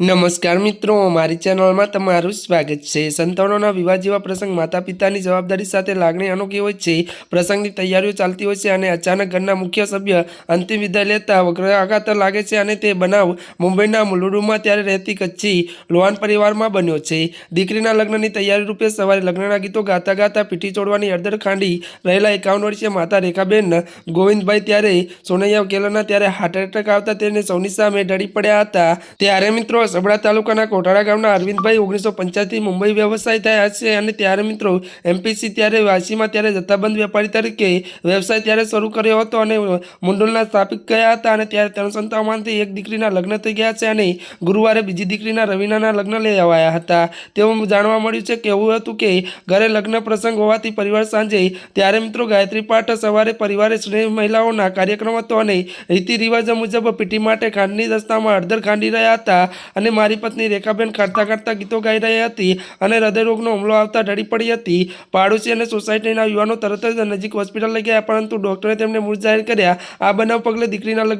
નમસ્કાર મિત્રો, મારી ચેનલમાં તમારું સ્વાગત છે. સંતાનોના વિવાહ જેવા પ્રસંગ માતા પિતાની જવાબદારી સાથે લાગણી અનોખી હોય છે. પ્રસંગની તૈયારીઓ ચાલતી હોય છે અને અચાનક ઘરના મુખ્ય સભ્ય અંતિમ વિદાય લેતા વક્રાઘાત લાગે છે અને તે બનાવ મુંબઈના મુલુડુમાં ત્યારે રહેતી કચ્છી લોહાન પરિવારમાં બન્યો છે. દીકરીના લગ્નની તૈયારી રૂપે સવારે લગ્નના ગીતો ગાતા ગાતા પીઠી ચોડવાની અડધર ખાંડી રહેલા એકાવન વર્ષીય માતા રેખાબેન ગોવિંદભાઈ ત્યારે સોનૈયા કેલરના ત્યારે હાર્ટ એટેક આવતા તેને સૌની સામે ઢળી પડ્યા હતા. ત્યારે મિત્રો સબડા તાલુકાના કોટાળા ગામના અરવિંદભાઈ ઓગણીસો પંચ્યાસી મુંબઈ વ્યવસાય થયા છે અને ત્યારે મિત્રો એમપીસી ત્યારે વાસીમાં ત્યારે જથ્થાબંધ વેપારી તરીકે વ્યવસાય ત્યારે શરૂ કર્યો હતો અને મુંડોલના સ્થાપિત ગયા હતા અને ત્યારે ત્રણ સંતાનમાંથી એક દીકરીના લગ્ન થઈ ગયા છે અને ગુરુવારે બીજી દીકરીના રવિનાના લગ્ન લઈ આવ્યા હતા. તેવું જાણવા મળ્યું છે કે એવું હતું કે ઘરે લગ્ન પ્રસંગ હોવાથી પરિવાર સાંજે ત્યારે મિત્રો ગાયત્રી પાઠ, સવારે પરિવારે સ્નેહ મહિલાઓના કાર્યક્રમ હતો અને રીતિ રિવાજો મુજબ પીટી માટે ખાંડની દસ્તામાં અડધર ખાંડી રહ્યા હતા. અને મારી પત્ની રેખાબેન કાઢતા કાઢતા ગીતો ગાઈ રહી હતી અને હૃદયરોગનો હુમલો આવતા ઢળી પડી હતી. પાડોશી અને સોસાયટીના યુવાનો તરત જ નજીક હોસ્પિટલ લઈ ગયા, પરંતુ ડોક્ટરે તેમને મૃત જાહેર કર્યા. આ બનાવ પગલે દીકરીના લગ્ન